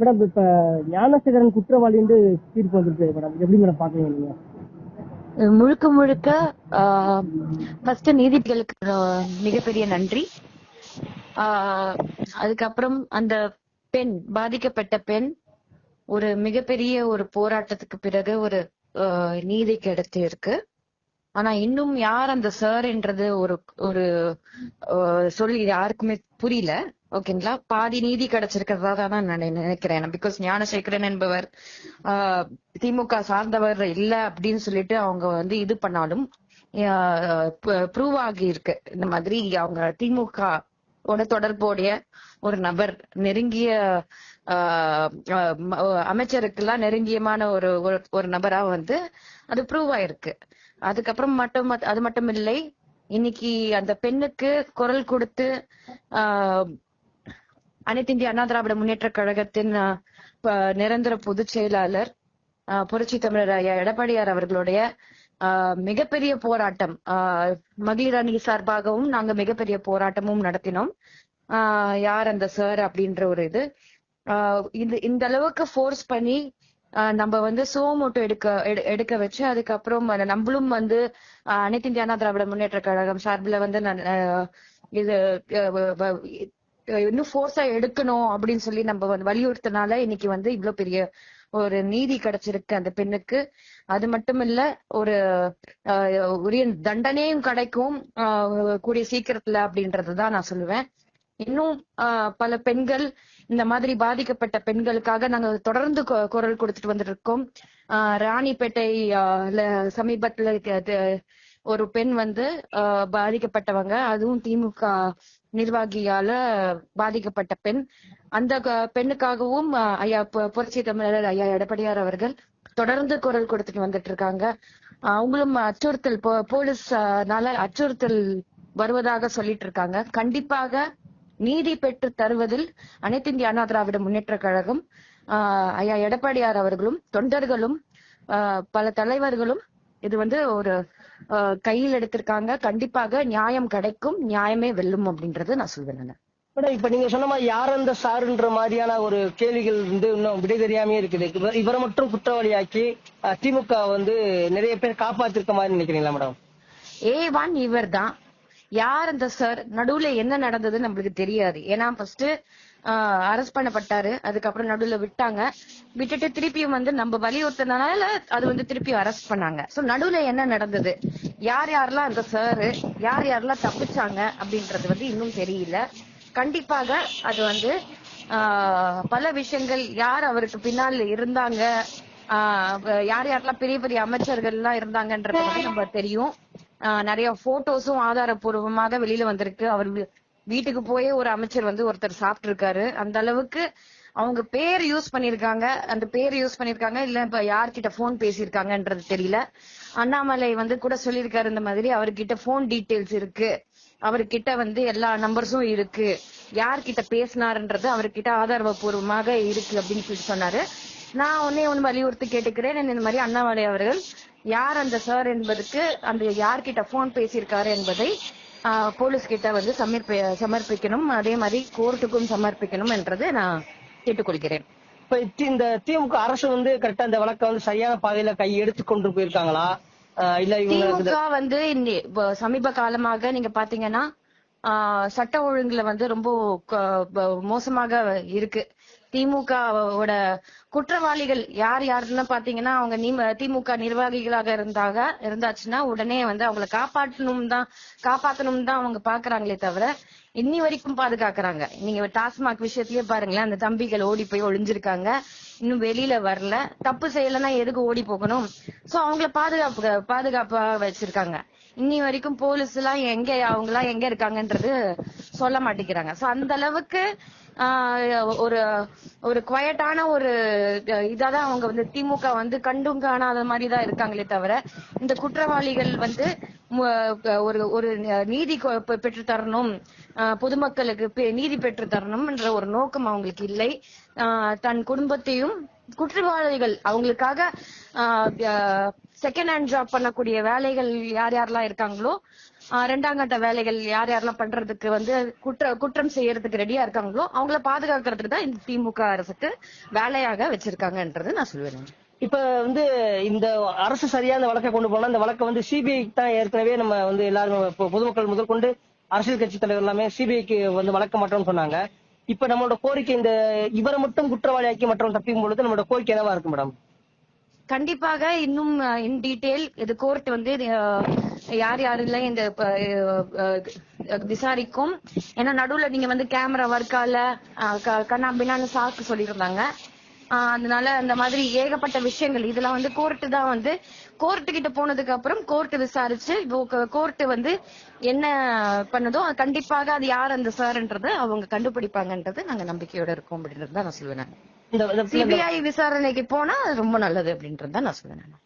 Madam இப்ப ஞானசேகரன் குற்றவாளி தீர்ப்பு வந்திருக்கு மேடம். எப்படி மேடம் பாக்குறீங்க நீங்க? முழுக்க முழுக்க ஃபர்ஸ்ட் நீதிபதிகளுக்கு மிகப்பெரிய நன்றி. ஆஹ், அதுக்கப்புறம் அந்த பெண் பாதிக்கப்பட்ட பெண் ஒரு மிகப்பெரிய ஒரு போராட்டத்துக்கு பிறகு ஒரு நீதி கிடைத்து இருக்கு ஆனா இன்னும் யார் அந்த சார்ன்றது ஒரு ஒரு சொல்லி யாருக்குமே புரியல. ஓகேங்களா? பாதி நீதி கிடைச்சிருக்கிறதா தான் நான் நினைக்கிறேன். பிகாஸ் ஞானசேகரன் என்பவர் ஆஹ், திமுக சார்ந்தவர் இல்ல அப்படின்னு சொல்லிட்டு அவங்க வந்து இது பண்ணாலும் ப்ரூவ் ஆகி இருக்கு இந்த மாதிரி அவங்க திமுக ஓட தொடர்புடைய ஒரு நபர் நெருங்கிய ஆஹ், அமைச்சருக்கெல்லாம் நெருங்கியமான ஒரு ஒரு- ஒரு நபரா வந்து அது ப்ரூவ் ஆயிருக்கு. அதுக்கப்புறம் மட்டும் அது மட்டும் இல்லை இன்னைக்கு அந்த பெண்ணுக்கு குரல் கொடுத்து ஆஹ், அனைத்து இந்திய அண்ணா திராவிட முன்னேற்ற கழகத்தின் நிரந்தர பொதுச் செயலாளர் ஆஹ், புரட்சி தமிழர் ஐயா எடப்பாடியார் அவர்களுடைய ஆஹ், மிகப்பெரிய போராட்டம் ஆஹ், மகளிர் அணி சார்பாகவும் நாங்க மிகப்பெரிய போராட்டமும் நடத்தினோம். ஆஹ், யார் அந்த சார் அப்படின்ற ஒரு இது. ஆஹ், இந்த இந்த அளவுக்கு ஃபோர்ஸ் பண்ணி ஆஹ், நம்ம வந்து சோமோட்டோ எடுக்க எடு- எடுக்க வச்சு அதுக்கப்புறம் நம்மளும் வந்து ஆஹ், அனைத்து இந்திய அண்ணா திராவிட முன்னேற்ற கழகம் சார்பில் வந்து ஆஹ், இது இன்னும் ஃபோர்ஸா எடுக்கணும் அப்படின்னு சொல்லி நம்ம வந்து வலியுறுத்தினால இன்னைக்கு வந்து இவ்வளவு பெரிய ஒரு நீதி கிடைச்சிருக்கு அந்த பெண்ணுக்கு. அது மட்டும் இல்ல ஒரு உரிய தண்டனையும் கிடைக்கும் ஆஹ், கூடிய சீக்கிரத்துல அப்படின்றதுதான் நான் சொல்லுவேன். இன்னும் ஆஹ், பல பெண்கள் இந்த மாதிரி பாதிக்கப்பட்ட பெண்களுக்காக நாங்க தொடர்ந்து கொ- குரல் கொடுத்துட்டு வந்துட்டு இருக்கோம் ஆஹ், ராணிப்பேட்டை ஆஹ், சமீபத்துல ஒரு பெண் வந்து ஆஹ், பாதிக்கப்பட்டவங்க. அதுவும் திமுக நிர்வாகியால பாதிக்கப்பட்ட பெண். அந்த க- பெண்ணுக்காகவும் ஐயா புரட்சி தமிழர் ஐயா எடப்பாடியார் அவர்கள் தொடர்ந்து குரல் கொடுத்துட்டு வந்துட்டு இருக்காங்க. அவங்களும் அச்சுறுத்தல் போ- போலீஸ்னால அச்சுறுத்தல் வருவதாக சொல்லிட்டு இருக்காங்க. கண்டிப்பாக நீதி பெற்று தருவதில் அனைத்து இந்திய அண்ணா திராவிட முன்னேற்ற கழகம் ஆஹ், ஐயா எடப்பாடியார் அவர்களும் தொண்டர்களும் ஆஹ், பல தலைவர்களும் இது வந்து ஒரு கையில் எடுத்திருக்காங்க. கண்டிப்பாக நியாயம் கிடைக்கும். நியாயமே வெல்லும் அப்படின்றது நான் சொல்வேன். மேடம் இப்ப நீங்க சொன்ன மாதிரி யார் அந்த சாருன்ற மாதிரியான ஒரு கேள்விகள் வந்து இன்னும் விடை தெரியாமே இருக்குது. இவ- இவரை மட்டும் குற்றவாளியாக்கி திமுக வந்து நிறைய பேர் காப்பாத்திருக்க மாதிரி நினைக்கிறீங்களா மேடம்? ஏ ஒன் இவர் தான் யார் அந்த சார்? நடுவுல என்ன நடந்தது நம்மளுக்கு தெரியாது. ஏன்னா ஃபர்ஸ்ட் அரெஸ்ட் பண்ணப்பட்டாரு. அதுக்கப்புறம் நடுவுல விட்டாங்க. விட்டுட்டு திருப்பியும் வந்து நம்ம வலியுறுத்தினால அது வந்து திருப்பியும் அரெஸ்ட் பண்ணாங்க. சோ நடுவுல என்ன நடந்தது? யார் யாரெல்லாம் அந்த சாரு யார் யாரெல்லாம் தப்பிச்சாங்க அப்படின்றது வந்து இன்னும் தெரியல. கண்டிப்பாக அது வந்து ஆஹ், பல விஷயங்கள் யார் அவருக்கு பின்னால் இருந்தாங்க ஆஹ், யார் யாரெல்லாம் பெரிய பெரிய அமைச்சர்கள் எல்லாம் இருந்தாங்கன்றது நம்ம தெரியும். நிறைய போட்டோஸும் ஆதாரப்பூர்வமாக வெளியில வந்திருக்கு. அவர் வீட்டுக்கு போயே ஒரு அமைச்சர் வந்து ஒருத்தர் சாப்பிட்டு இருக்காரு அந்த அளவுக்கு அவங்க பேர் யூஸ் பண்ணிருக்காங்க அந்த பேர் யூஸ் பண்ணிருக்காங்க இல்ல இப்ப யார்கிட்ட போன் பேசியிருக்காங்கன்றது தெரியல. அண்ணாமலை வந்து கூட சொல்லியிருக்காரு இந்த மாதிரி. அவர்கிட்ட போன் டீட்டெயில்ஸ் இருக்கு. அவர்கிட்ட வந்து எல்லா நம்பர்ஸும் இருக்கு. யார்கிட்ட பேசினாருன்றது அவர்கிட்ட ஆதாரபூர்வமாக இருக்கு அப்படின்னு சொல்லி சொன்னாரு. நான் ஒன்னே ஒண்ணு வலியுறுத்தி கேட்டுக்கிறேன். இந்த மாதிரி அண்ணாமலை அவர்கள் யார் அந்த சார் என்பதற்கு அந்த யார்கிட்ட போன் பேசியிருக்காரு என்பதை போலீஸ் கிட்ட வந்து சமர்ப்பி சமர்ப்பிக்கணும். அதே மாதிரி கோர்ட்டுக்கும் சமர்ப்பிக்கணும் என்றது நான் கேட்டுக்கொள்கிறேன். இப்ப இந்த திமுக அரசு வந்து கரெக்டா இந்த வழக்கை வந்து சரியான பாதையில கை எடுத்து கொண்டு போயிருக்காங்களா? இல்ல திமுக வந்து சமீப காலமாக நீங்க பாத்தீங்கன்னா சட்ட ஒழுங்குல வந்து ரொம்ப மோசமாக இருக்கு. திமுகவோட குற்றவாளிகள் யார் யாருன்னு பாத்தீங்கன்னா அவங்க திமுக நிர்வாகிகளாக இருந்தாக இருந்தாச்சுன்னா உடனே வந்து அவங்கள காப்பாற்றணும் தான் காப்பாத்தணும் தான் அவங்க பாக்குறாங்களே தவிர இன்னி வரைக்கும் பாதுகாக்கிறாங்க. நீங்க டாஸ்மாக் விஷயத்திலேயே பாருங்களேன் அந்த தம்பிகள் ஓடி போய் ஒளிஞ்சிருக்காங்க. இன்னும் வெளியில வரல. தப்பு செய்யலன்னா எதுக்கு ஓடி போகணும்? சோ அவங்கள பாதுகாப்பு பாதுகாப்பா வச்சிருக்காங்க. இன்னி வரைக்கும் போலீஸ் எல்லாம் எங்க அவங்க எல்லாம் எங்க இருக்காங்கன்றது சொல்ல மாட்டேங்கிறாங்க. சோ அந்த அளவுக்கு ஆஹ், ஒரு ஒரு குவயட்டான ஒரு இதாதான் அவங்க வந்து திமுக வந்து கண்டும் காணாத மாதிரிதான் இருக்காங்களே தவிர இந்த குற்றவாளிகள் வந்து ஒரு ஒரு நீதி பெற்று தரணும் ஆஹ், பொதுமக்களுக்கு நீதி பெற்று தரணும் என்ற ஒரு நோக்கம் அவங்களுக்கு இல்லை. ஆஹ், தன் குடும்பத்தையும் குற்றவாளிகள் அவங்களுக்காக செகண்ட் ஹேண்ட் ஜாப் பண்ணக்கூடிய வேலைகள் யார் யாரெல்லாம் இருக்காங்களோ ரெண்டாம் கட்ட வேலைகள் யார் யாரெல்லாம் பண்றதுக்கு வந்து குற்ற குற்றம் செய்யறதுக்கு ரெடியா இருக்காங்களோ அவங்கள பாதுகாக்கிறதுக்கு தான் இந்த திமுக அரசுக்கு வேலையாக வச்சிருக்காங்கன்றது நான் சொல்லுவேன் இப்ப வந்து இந்த அரசு சரியா இந்த வழக்கை கொண்டு போனா இந்த வழக்கை வந்து சிபிஐ தான் ஏற்கனவே நம்ம வந்து எல்லாரும் பொதுமக்கள் முதல் கொண்டு அரசியல் கட்சி தலைவர் எல்லாமே சிபிஐக்கு வந்து வழக்க மாட்டோம்னு சொன்னாங்க. இப்ப நம்மளோட கோரிக்கை இந்த இவரை மட்டும் குற்றவாளியாக்கி மற்றவங்க தப்பிக்கும் பொழுது நம்மளோட கோரிக்கை என்னவா இருக்கு மேடம் கண்டிப்பாக இன்னும் இன் டீடைல் இது கோர்ட் வந்து யார் யாரெல்லாம் இந்த விசாரிக்கும். ஏன்னா நடுவுல நீங்க வந்து கேமரா ஒர்க்கால கண்ணா பின்னான்னு சாக்கு சொல்லியிருந்தாங்க அதனால அந்த மாதிரி ஏகப்பட்ட விஷயங்கள் இதெல்லாம் வந்து கோர்ட்டு தான் வந்து கோர்ட்டு கிட்ட போனதுக்கு அப்புறம் கோர்ட் விசாரிச்சு கோர்ட் வந்து என்ன பண்ணுதோ கண்டிப்பாக அது யார் அந்த சார்ன்றது அவங்க கண்டுபிடிப்பாங்கன்றது நாங்க நம்பிக்கையோட இருக்கோம் அப்படின்றது தான் நான் சொல்லுவேன் சிபிஐ விசாரணைக்கு போனா அது ரொம்ப நல்லது அப்படின்றது தான் நான் சொல்லுவேன்